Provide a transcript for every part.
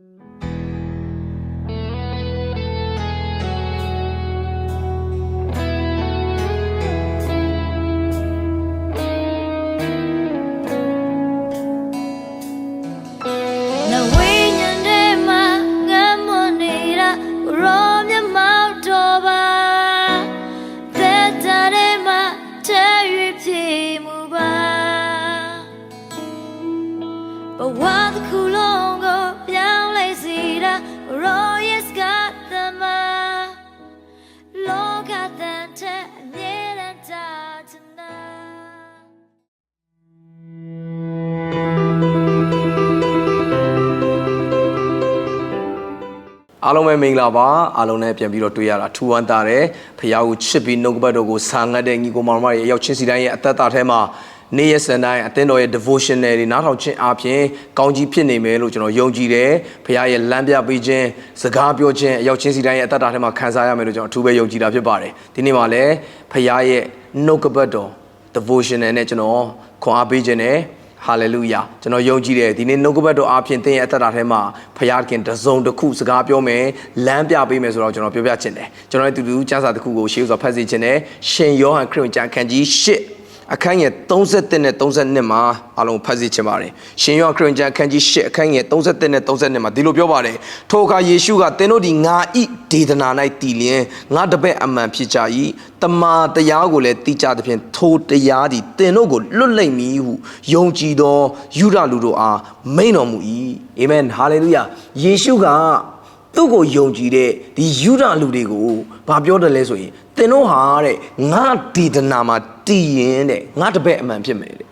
န အားလုံးပဲမင်္ဂလာပါအားလုံးနဲ့ပြန်ပြီးတော့တွေ့ရတာထူဝမ်းတာတယ်ဖခင်ကိုချစ်ပြီးနှုတ်ကပတ်တော်ကိုဆာငတ်တဲ့ညီကိုမောင်မတွေရောက်ချင်းစီတိုင်းရဲ့အသက်တာထဲမှာနေ့ရက်စံတိုင်းအသင်းတော်ရဲ့ devotional တွေနားထောင်ခြင်းအပြင်ကောင်းကြီးဖြစ်နေမယ်လို့ကျွန်တော်ယုံကြည်တယ်ဖခင်ရဲ့လမ်းပြပေးခြင်းစကားပြောခြင်းရောက်ချင်းစီတိုင်းရဲ့အသက်တာထဲမှာခံစားရမယ်လို့ကျွန်တော်အထူးပဲယုံကြည်တာဖြစ်ပါတယ်ဒီနေ့မှာလည်းဖခင်ရဲ့နှုတ်ကပတ်တော် devotional နဲ့ကျွန်တော်ခွန်အားပေးခြင်းနဲ့ ဟာလေလုယာကျွန်တော်ယုံကြည်တယ်ဒီနေ့နှုတ်ကပတ်တော်အားဖြင့်သင်ရဲ့အသက်တာထဲမှာဖခင်တစုံတစ်ခုစကားပြောမယ်လမ်းပြပေးမယ်ဆိုတော့ကျွန်တော်ပြောပြချင်တယ်ကျွန်တော်ရဲ့တူတူကျမ်းစာတစ်ခုကိုရှေးဥစွာဖတ်စီချင်တယ်ရှင်ယောဟန်ခရစ်ဝင်ကျမ်းခန်းကြီး၈ အခန်းငယ်31နဲ့32မှာအားလုံးဖတ်စီချင်ပါတယ်ရှင်ယောဟန်ခရစ်ဝင်ကျမ်းခန်းကြီး၈အခန်းငယ်31နဲ့32မှာဒီလိုပြောပါတယ်ထိုအခါယေရှုကသင်တို့ဒီငါဤဒေသနာ၌တည်လျင်ငါတပည့်အမှန်ဖြစ်ကြ၏တမာတရားကိုလည်းတိကြသဖြင့်ထိုတရားသည်သင်တို့ကိုလွတ်လိမ့်မည်ဟုယုံကြည်သောယူဒလူတို့အားမိန်တော်မူ၏အာမင်ဟာလေလုယာယေရှုက သူ့ကိုယုံကြည်တဲ့ဒီယူဒလူတွေကိုဘာပြောတယ်လဲဆိုရင်သင်တို့ဟာတဲ့ငါဒေသနာမှာတည်ရင်တဲ့ငါတပည့်အမှန်ဖြစ်မယ်တဲ့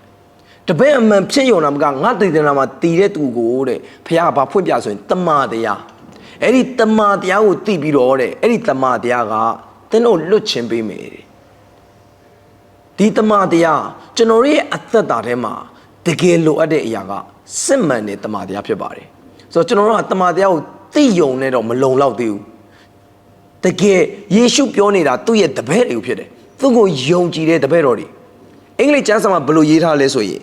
တပည့်အမှန်ဖြစ်ရုံနာမကငါဒေသနာမှာတည်တဲ့သူကိုတဲ့ဖခင်ကဘာဖွင့်ပြဆိုရင်တမာတရားအဲ့ဒီတမာတရားကိုတည်ပြီးတော့တဲ့အဲ့ဒီတမာတရားကသင်တို့လွတ်ချင်းပေးမယ်တဲ့ဒီတမန်တရားကျွန်တော်ရဲ့အသက်တာထဲမှာတကယ်လိုအပ်တဲ့အရာကစစ်မှန်တဲ့တမန်တရားဖြစ်ပါတယ်ဆိုတော့ကျွန်တော်တို့ကတမန်တရားကို သိယုံနဲ့တော့မလုံလောက်သေးဘူးတကယ်ယေရှုပြောနေတာသူ့ရဲ့တပည့်တွေကိုဖြစ်တယ်သူ့ကိုယုံကြည်တဲ့တပည့်တော်တွေအင်္ဂလိပ်ကျမ်းစာမှာဘယ်လိုရေးထားလဲဆိုရင်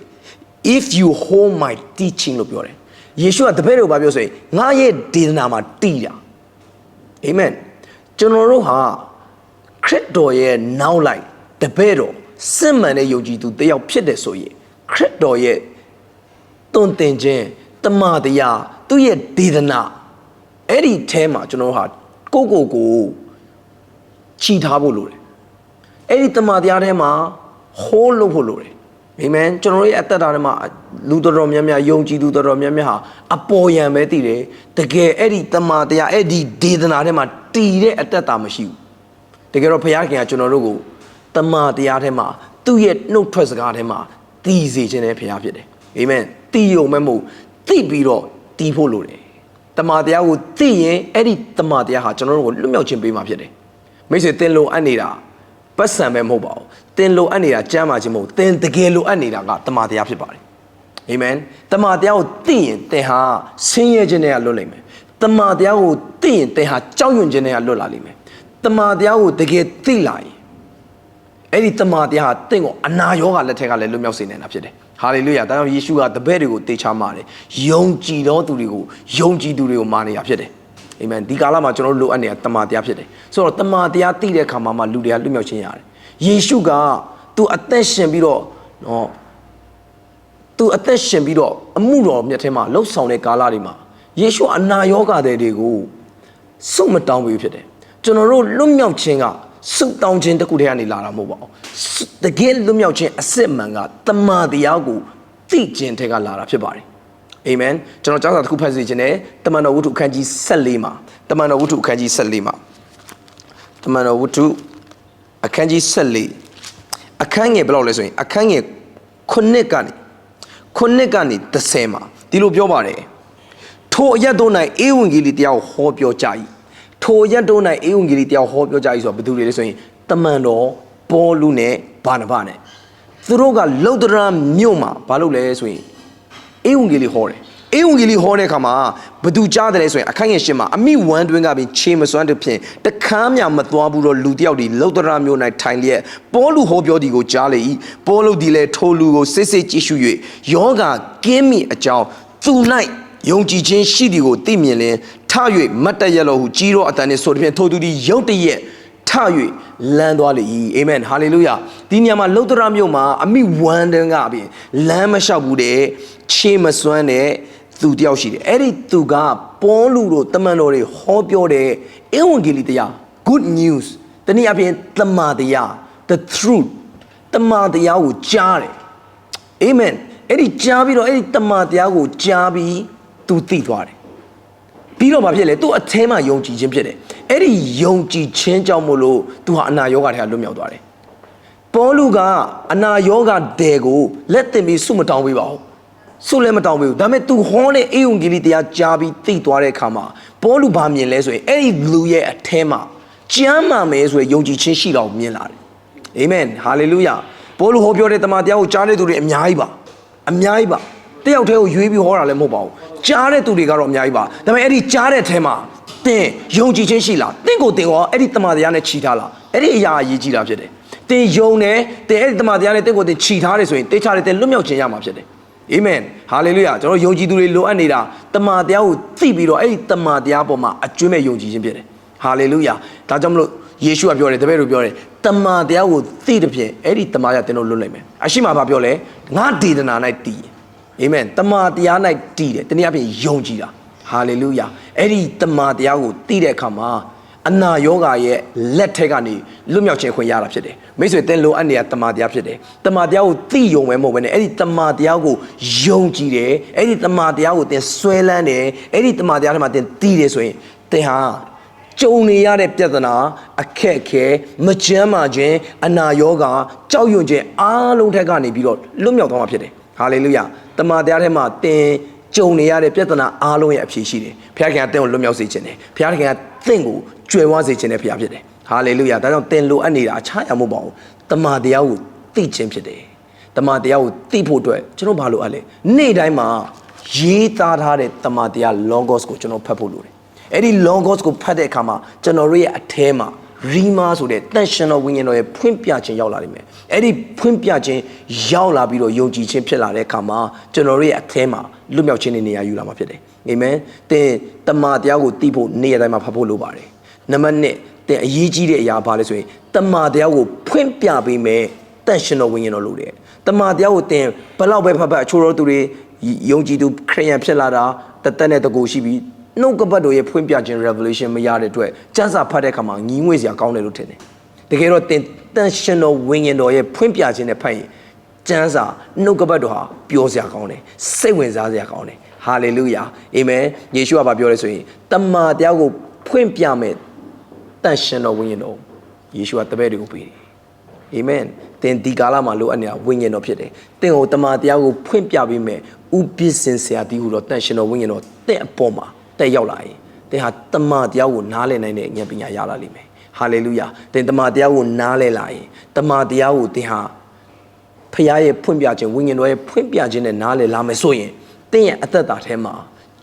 if you hold my teaching လို့ပြောတယ်ယေရှုကတပည့်တွေကိုဘာပြောဆိုရင်ငါရဲ့ဒေသနာမှာတည်တာအာမင်ကျွန်တော်တို့ဟာခရစ်တော်ရဲ့နောက်လိုက်တပည့်တော်စစ်မှန်တဲ့ယုံကြည်သူတစ်ယောက်ဖြစ်တယ်ဆိုရင်ခရစ်တော်ရဲ့တွင်တင်ခြင်းတမန်တရားသူ့ရဲ့ဒေသနာ အဲ့ဒီအဲမှာကျွန်တော်တို့ဟာကိုယ့်ကိုယ်ကိုချီထားဖို့လိုတယ်အဲ့ဒီတမန်တရားထဲမှာဟိုးလို့ဖို့လိုတယ်အာမင်ကျွန်တော်တို့ရဲ့အသက်တာထဲမှာလူတော်တော်များများယုံကြည်သူတော်တော်များများဟာအပေါ်ယံပဲတည်တယ်တကယ်အဲ့ဒီတမန်တရားအဲ့ဒီဒေသနာထဲမှာတည်တဲ့အသက်တာမရှိဘူးတကယ်တော့ဘုရားခင်ကကျွန်တော်တို့ကိုတမန်တရားထဲမှာသူ့ရဲ့နှုတ်ထွက်စကားထဲမှာတည်စေခြင်းနဲ့ဘုရားဖြစ်တယ်အာမင်တည်ယုံမဲ့မဟုတ်သိပြီးတော့တည်ဖို့လိုတယ် တမန်တရားကိုသိရင်အဲ့ဒီတမန်တရားဟာကျွန်တော်တို့ကိုလွတ်မြောက်ခြင်းပေးမှာဖြစ်တယ်မိတ်ဆွေသင်လိုအပ်နေတာပတ်စံပဲမဟုတ်ပါဘူးသင်လိုအပ်နေတာကြမ်းမာခြင်းမဟုတ်သင်တကယ်လိုအပ်နေတာကတမန်တရားဖြစ်ပါတယ်အာမင်တမန်တရားကိုသိရင်သင်ဟာဆင်းရဲခြင်းတွေကလွတ်လိမ့်မယ်တမန်တရားကိုသိရင်သင်ဟာကြောက်ရွံ့ခြင်းတွေကလွတ်လာလိမ့်မယ်တမန်တရားကိုတကယ်သိလာရင်အဲ့ဒီတမန်တရားဟာတင့်ကိုအနာရောဂါလက်ထက်ကလည်းလွတ်မြောက်စေနိုင်တာဖြစ်တယ် ဟာလေလုယာဒါကြောင့်ယေရှုကတပည့်တွေကိုတေချာမာတယ်ယုံကြည်သောသူတွေကိုယုံကြည်သူတွေကိုမာနေတာဖြစ်တယ်အာမင်ဒီကာလမှာကျွန်တော်တို့လိုအပ်နေတာတမန်တရားဖြစ်တယ်ဆိုတော့တမန်တရားသိတဲ့အခါမှာမှလူတွေကလွတ်မြောက်ခြင်းရတယ်ယေရှုကသူအသက်ရှင်ပြီးတော့နော်သူအသက်ရှင်ပြီးတော့အမှုတော်မြတ်ထဲမှာလှုပ်ဆောင်တဲ့ကာလတွေမှာယေရှုအနာရောဂါတွေကိုစုမတောင်းပေးဖြစ်တယ်ကျွန်တော်တို့လွတ်မြောက်ခြင်းက စုတောင်းခြင်းတစ်ခုတည်းကနေလာတာမဟုတ်ပါဘူးတကယ်လွတ်မြောက်ခြင်းအစစ်မှန်ကတမန်တရားကိုသိခြင်းထဲကလာတာဖြစ်ပါတယ်အာမင်ကျွန်တော်ကျောင်းစာတစ်ခုဖတ်စီခြင်းနဲ့တမန်တော်ဝတ္ထုအခန်းကြီး14မှာတမန်တော်ဝတ္ထုအခန်းကြီး14မှာတမန်တော်ဝတ္ထုအခန်းကြီး14အခန်းငယ်ဘယ်လောက်လဲဆိုရင်အခန်းငယ်9ကနေခုနှစ်ကနေ30မှာဒီလိုပြောပါတယ်ထိုအရက်တို့၌အေဝံဂေလိတရားကိုဟောပြောကြ၏ ထိုအရက်တို့၌အေဝံဂေလိတရားကိုဟောပြောကြ၏ဆိုတော့ဘယ်သူတွေလဲဆိုရင်တမန်တော်ပေါလုနဲ့ဘာနဘနဲ့သူတို့ကလုတ်တရမြို့မှာဘာလုပ်လဲဆိုရင်အေဝံဂေလိဟောတယ်အေဝံဂေလိဟောတဲ့အခါမှာဘသူကြားတယ်လဲဆိုရင်အခန်းငယ်ရှင်းမှာအမိဝမ်းတွင်းကပင်ခြေမစွမ်းတစ်ဖြင့်တခမ်းမြမသွားဘူးတော့လူတယောက်ဒီလုတ်တရမြို့၌ထိုင်လျက်ပေါလုဟောပြောဒီကိုကြားလေ၏ပေါလုဒီလည်းထိုလူကိုစစ်စစ်ကြည့်ရှု၍ယောဂကင်းမိအကြောင်းသူ၌ယုံကြည်ခြင်းရှိသည်ကိုသိမြင်လင်ထ၍ မတ်တရလောဟုကြီးတော်အတန်နှင့်ဆိုသည်ဖြင့်ထိုသူသည်ယုံတရက်ထ၍လမ်းသွားလေ၏အာမင်ဟာလေလုယာဒီညမှာလုတ္တရမြို့မှာအမိဝမ်းတန်းကအပြင်လမ်းမလျှောက်ဘူးတဲ့ခြေမစွမ်းတဲ့သူတယောက်ရှိတယ်အဲ့ဒီသူကပေါလုတို့တမန်တော်တွေဟောပြောတဲ့ဧဝံဂေလိတရား good news တနည်းအားဖြင့်တမန်တရား the truth တမန်တရားကိုကြားတယ်အာမင်အဲ့ဒီကြားပြီးတော့အဲ့ဒီတမန်တရားကိုကြားပြီးသူသိသွားတယ် ပြီးတော့မဖြစ်လေသူအထဲမှာယုံကြည်ခြင်းဖြစ်တယ်အဲ့ဒီယုံကြည်ခြင်းကြောင့်မို့လို့သူဟာအနာရောဂါထဲကလွတ်မြောက်သွားတယ်ပေါလုကအနာရောဂါတဲကိုလက်တင်ပြီးဆုမတောင်းပေးပါဘူးဆုလည်းမတောင်းပေးဘူးဒါပေမဲ့သူဟောတဲ့အေယုံဂေလိတရားကြားပြီးသိသွားတဲ့အခါမှာပေါလုဘာမြင်လဲဆိုရင်အဲ့ဒီလူရဲ့အထဲမှာကျမ်းမာမယ်ဆိုရင်ယုံကြည်ခြင်းရှိတော်မြင်လာတယ်အာမင်ဟာလေလုယာဘောလူဟောပြောတဲ့တမန်တရားကိုကြားတဲ့သူတွေအများကြီးပါအများကြီးပါတယောက်တည်းကိုရွေးပြီးဟောတာလည်းမဟုတ်ပါဘူး ကြားတဲ့သူတွေကတော့အများကြီးပါဒါပေမဲ့အဲ့ဒီကြားတဲ့အထဲမှာတင်ယုံကြည်ခြင်းရှိလားတင့်ကိုတင်ရောအဲ့ဒီတမန်တရားနဲ့ခြိထားလားအဲ့ဒီအရာအရေးကြီးတာဖြစ်တယ်တင်ယုံတယ်တင်အဲ့ဒီတမန်တရားနဲ့တင့်ကိုတင်ခြိထားတယ်ဆိုရင်တေချာတယ်တင်လွတ်မြောက်ခြင်းရမှာဖြစ်တယ်အာမင်ဟာလေလုယာကျွန်တော်ယုံကြည်သူတွေလိုအပ်နေတာတမန်တရားကိုသိပြီးတော့အဲ့ဒီတမန်တရားပေါ်မှာအကျွမ်းမဲ့ယုံကြည်ခြင်းဖြစ်တယ်ဟာလေလုယာဒါကြောင့်မလို့ယေရှုကပြောတယ်တပည့်တို့ပြောတယ်တမန်တရားကိုသိတဲ့ဖြင့်အဲ့ဒီတမန်ရတင်တို့လွတ်နိုင်မယ်အရှိမဘာပြောလဲငါဒေသနာ၌တည် အာမင်တမန်တရား၌တည်တယ်တနည်းအားဖြင့်ယုံကြည်တာဟာလေလုယာအဲ့ဒီတမန်တရားကိုသိတဲ့အခါမှာအနာယောဂါရဲ့လက်ထက်ကနေလွတ်မြောက်ခြင်းခွင့်ရတာဖြစ်တယ်မိတ်ဆွေတင်လိုအပ်နေတဲ့တမန်တရားဖြစ်တယ်တမန်တရားကိုသိယုံမယ်မဟုတ်ဘဲနဲ့အဲ့ဒီတမန်တရားကိုယုံကြည်တယ်အဲ့ဒီတမန်တရားကိုတင်ဆွဲလန်းတယ်အဲ့ဒီတမန်တရားထဲမှာတင်သိတယ်ဆိုရင်တင်ဟာကြုံနေရတဲ့ပြဿနာအခက်အခဲမချမ်းမာခြင်းအနာရောဂါကြောက်ရွံ့ခြင်းအားလုံးထက်ကနေပြီးတော့လွတ်မြောက်သွားမှာဖြစ်တယ် ဟာလေလုယာတမန်တရားထဲမှာတင်ကြုံနေရတဲ့ပြဿနာအားလုံးရဲ့အဖြေရှိတယ်ဘုရားခင်ကတင့်ကိုလွတ်မြောက်စေခြင်းတယ်ဘုရားခင်ကတင့်ကိုကြွယ်ဝစေခြင်းတဲ့ဘုရားဖြစ်တယ်ဟာလေလုယာဒါကြောင့်တင်လိုအပ်နေတာအခြားအရာမဟုတ်ပါဘူးတမန်တရားကိုသိခြင်းဖြစ်တယ်တမန်တရားကိုသိဖို့အတွက်ကျွန်တော်ဘာလို့အပ်လဲနေ့တိုင်းမှာရေးသားထားတဲ့တမန်တရား logos ကိုကျွန်တော်ဖတ်ဖို့လိုတယ်အဲ့ဒီ logos ကိုဖတ်တဲ့အခါမှာကျွန်တော်တို့ရဲ့အထဲမှာ rima ဆိုတဲ့တန်ရှင်တော်ဝိညာဉ်တော်ရဲ့ဖွင့်ပြခြင်းရောက်လာလိမ့်မယ်အဲ့ဒီဖွင့်ပြခြင်းရောက်လာပြီးတော့ယုံကြည်ခြင်းဖြစ်လာတဲ့အခါမှာကျွန်တော်တို့ရဲ့အထဲမှာလွတ်မြောက်ခြင်းနဲ့နေရာယူလာမှာဖြစ်တယ်အာမင်တင်တမန်တရားကိုသိဖို့နေ့ရက်တိုင်းမှာဖတ်ဖို့လိုပါတယ်နံပါတ်1တင်အရေးကြီးတဲ့အရာဘာလဲဆိုရင်တမန်တရားကိုဖွင့်ပြပေးမယ်တန်ရှင်တော်ဝိညာဉ်တော်လို့တယ်တမန်တရားကိုတင်ဘယ်လောက်ပဲဖတ်ဖတ်အချို့တော်သူတွေယုံကြည်သူခရိယန်ဖြစ်လာတာတသက်နဲ့တကူရှိပြီး နှုတ်ကပတ်တော်ရဲ့ဖွင့်ပြခြင်း revelation မရတဲ့အတွက်စံစာဖတ်တဲ့အခါမှာညီးငွေ့စရာကောင်းတယ်လို့ထင်တယ်တကယ်တော့တင်တန်ရှင်တော်ဝိညာဉ်တော်ရဲ့ဖွင့်ပြခြင်းနဲ့ဖတ်ရင်စံစာနှုတ်ကပတ်တော်ဟာပြောစရာကောင်းတယ်စိတ်ဝင်စားစရာကောင်းတယ်ဟာလေလုယာအာမင်ယေရှုကဘာပြောလဲဆိုရင်တမန်တရားကိုဖွင့်ပြမယ်တန်ရှင်တော်ဝိညာဉ်တော်ယေရှုကတပည့်တွေကိုပေးတယ်အာမင်တင်ဒီကာလမှာလိုအပ်နေတာဝိညာဉ်တော်ဖြစ်တယ်တင်ကိုတမန်တရားကိုဖွင့်ပြပေးမယ်ဥပစ္စင်ဆရာတီးဟူတော့တန်ရှင်တော်ဝိညာဉ်တော်တဲ့အပေါ်မှာ တက်ရောက်လာရင်တင်ဟာတမန်တရားကိုနားလည်နိုင်တဲ့ဉာဏ်ပညာရလာလိမ့်မယ်ဟာလေလုယာတင်တမန်တရားကိုနားလည်လာရင်တမန်တရားကိုတင်ဟာဖခင်ရဲ့ဖွင့်ပြခြင်းဝိညာဉ်တော်ရဲ့ဖွင့်ပြခြင်းနဲ့နားလည်လာမယ်ဆိုရင်တင်းရဲ့အသက်တာထဲမှာ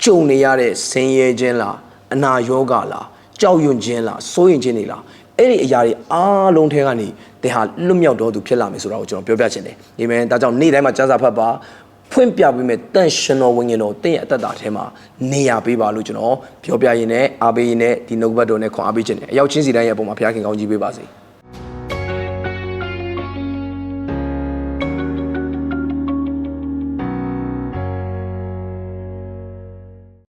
ကြုံနေရတဲ့ဆင်းရဲခြင်းလားအနာရောဂါလားကြောက်ရွံ့ခြင်းလားစိုးရင်ခြင်းတွေလားအဲ့ဒီအရာတွေအားလုံးထဲကနေတင်ဟာလွတ်မြောက်တော်သူဖြစ်လာမယ်ဆိုတာကိုကျွန်တော်ပြောပြချင်တယ်ဒီမဲ့ဒါကြောင့်နေ့တိုင်းမှာစံစာဖတ်ပါ ဖွင့်ပြပေးမဲ့တန်ရှင်တော်ဝိညာဉ်တော်တင်းရဲ့အသက်တာထဲမှာနေရပေးပါလို့ကျွန်တော်ပြောပြရင်းနဲ့အားပေးရင်းနဲ့ဒီနှုတ်ဘတ်တော်နဲ့ခွန်အားပေးခြင်းနဲ့အရောက်ချင်းစီတိုင်းရဲ့အပေါ်မှာဘုရားခင်ကောင်းကြီးပေးပါစေ။